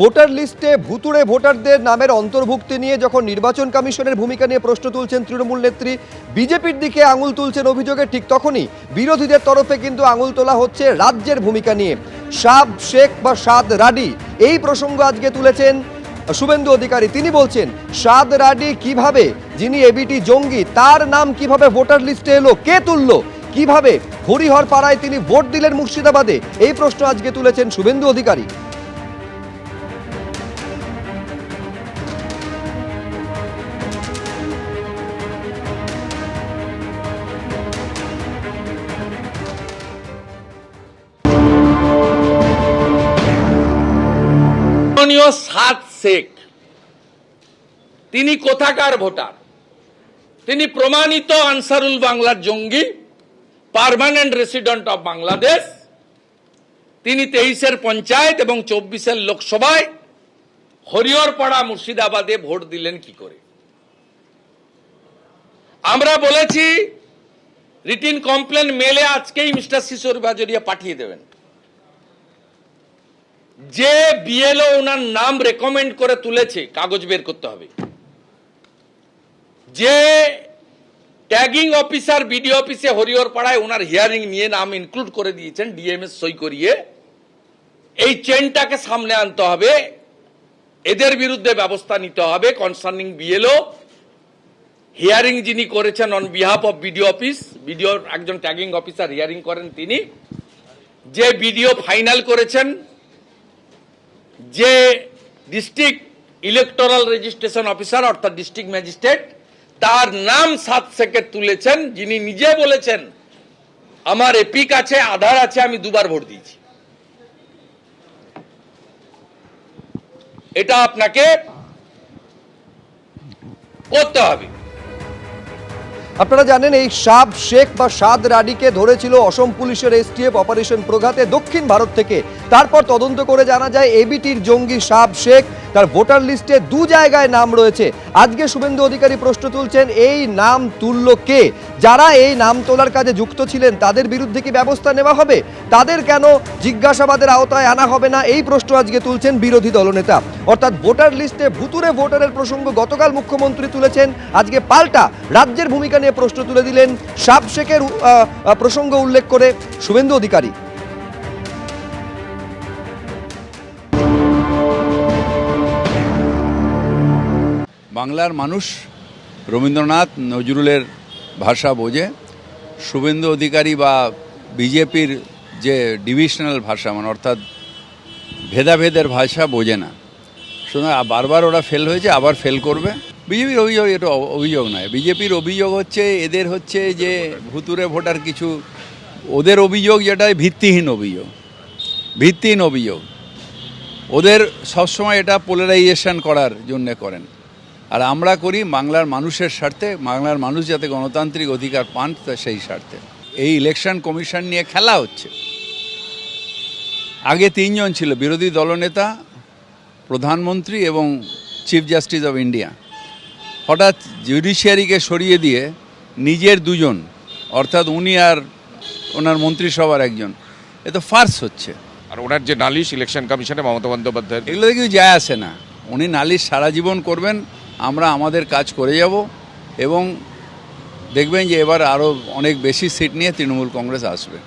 Voter লিস্টে ভুতুড়ে ভোটারদের নামের অন্তর্ভুক্তি নিয়ে যখন নির্বাচন কমিশনের ভূমিকা নিয়ে প্রশ্ন তুলছেন তৃণমূল নেত্রী, বিজেপির দিকে আঙুল তুলছেন অভিযোগে ঠিক তখনই বিরোধীদের তরফে কিন্তু আঙুল তোলা হচ্ছে রাজ্যের ভূমিকা নিয়ে। সাব শেখ বা সাদ রাডি এই প্রসঙ্গ আজকে তুলেছেন শুভেন্দু অধিকারী। তিনি বলছেন, সাদ রাডি কীভাবে, যিনি এবিটি জঙ্গি, তার নাম কীভাবে ভোটার লিস্টে এলো, কে তুললো, কীভাবে হরিহর পাড়ায় তিনি ভোট দিলেন মুর্শিদাবাদে, এই প্রশ্ন আজকে তুলেছেন শুভেন্দু অধিকারী। মাননীয় সাদ শেখ। তিনি কোথাকার ভোটার? তিনি প্রমাণিত আনসারুল বাংলার জঙ্গি, পার্মানেন্ট রেসিডেন্ট অফ বাংলাদেশ। তিনি তেইশের পঞ্চায়েত এবং চব্বিশের লোকসভায় হরিহরপাড়া মুর্শিদাবাদে ভোট দিলেন কি করে? আমরা বলেছি রিটিন কমপ্লেন মেলে আজকেই মিস্টার শিশোর বাজরিয়া পাঠিয়ে দেবেন। যে বিএলও ওনার নাম রেকমেন্ড করে তুলেছে, কাগজ বের করতে হবে। যে ট্যাগিং অফিসার বিডিও অফিসে হরিহর পাড়ায় ওনার হিয়ারিং নিয়ে নাম ইনক্লুড করে দিয়েছেন ডিএমএস সই করিয়ে, এই চেনটাকে সামনে আনতে হবে। এদের বিরুদ্ধে ব্যবস্থা নিতে হবে কনসার্নিং বিএলও হিয়ারিং যিনি করেছেন on behalf of BDO office BDO একজন ট্যাগিং অফিসার হিয়ারিং করেন তিনি। যে বিডিও ফাইনাল করেছেন যে ডিস্ট্রিক্ট ইলেকটোরাল রেজিস্ট্রেশন অফিসার অর্থাৎ ডিস্ট্রিক্ট ম্যাজিস্ট্রেট তার নাম সাত সেকেন্ড তুলেছেন, যিনি নিজে বলেছেন, আমার এপিক আছে, আধার আছে, আমি দুবার ভোট দিয়েছি। এটা আপনাকে করতে হবে। আপনারা জানেন এই সাব শেখ বা সাদ রাডিকে ধরেছিল অসম পুলিশের এসটিএফ অপারেশন প্রঘাতে দক্ষিণ ভারত থেকে। তারপর তদন্ত করে জানা যায় এবিটির জঙ্গি সাব শেখ তার ভোটার লিস্টে দু জায়গায় নাম রয়েছে। আজকে শুভেন্দু অধিকারী প্রশ্ন তুলছেন এই নাম তুলল কে? যারা এই নাম তোলার কাজে যুক্ত ছিলেন তাদের বিরুদ্ধে কি ব্যবস্থা নেওয়া হবে? তাদের কেন জিজ্ঞাসাবাদের আওতায় আনা হবে না? এই প্রশ্ন আজকে তুলছেন বিরোধী দলনেতা। অর্থাৎ ভোটার লিস্টে ভুতুরে ভোটারের প্রসঙ্গ গতকাল মুখ্যমন্ত্রী তুলেছেন। আজকে পাল্টা রাজ্যের ভূমিকা নিয়ে প্রশ্ন তুলে দিলেন। সাব শেখের আহ, আহ, প্রসঙ্গ উল্লেখ করে শুভেন্দু অধিকারী। বাংলার মানুষ রবীন্দ্রনাথ নজরুলের ভাষা বোঝে। শুভেন্দু অধিকারী বা বিজেপির যে ডিভিশনাল ভাষা মানে অর্থাৎ ভেদাভেদের ভাষা বোঝে না। সুতরাং বারবার ওরা ফেল হয়েছে, আবার ফেল করবে। বিজেপির অভিযোগ, এটা অভিযোগ নয়। বিজেপির অভিযোগ হচ্ছে, এদের হচ্ছে যে ভুতুরে ভোটার কিছু, ওদের অভিযোগ যেটা ভিত্তিহীন অভিযোগ। ভিত্তিহীন অভিযোগ। ওদের সবসময় এটা পোলারাইজেশন করার জন্যে করেন। আর আমরা করি বাংলার মানুষের স্বার্থে বাংলার মানুষ যাতে গণতান্ত্রিক অধিকার পান সেই স্বার্থে। এই ইলেকশন কমিশন নিয়ে খেলা হচ্ছে। আগে তিনজন ছিল বিরোধী দলনেতা প্রধানমন্ত্রী এবং চিফ জাস্টিস অফ ইন্ডিয়া হঠাৎ জুডিশিয়ারিকে সরিয়ে দিয়ে নিজের দুজন অর্থাৎ উনি আর ওনার মন্ত্রিসভার একজন এ তো ফার্স হচ্ছে। আর ওনার যে নালিশ ইলেকশন কমিশনে মমতা বন্দ্যোপাধ্যায় এগুলো কিছু যায় আসে না। উনি নালিশ সারা জীবন করবেন আমরা আমাদের কাজ করে যাব এবং দেখবেন যে এবার আরও অনেক বেশি সিট নিয়ে তৃণমূল কংগ্রেস আসবে।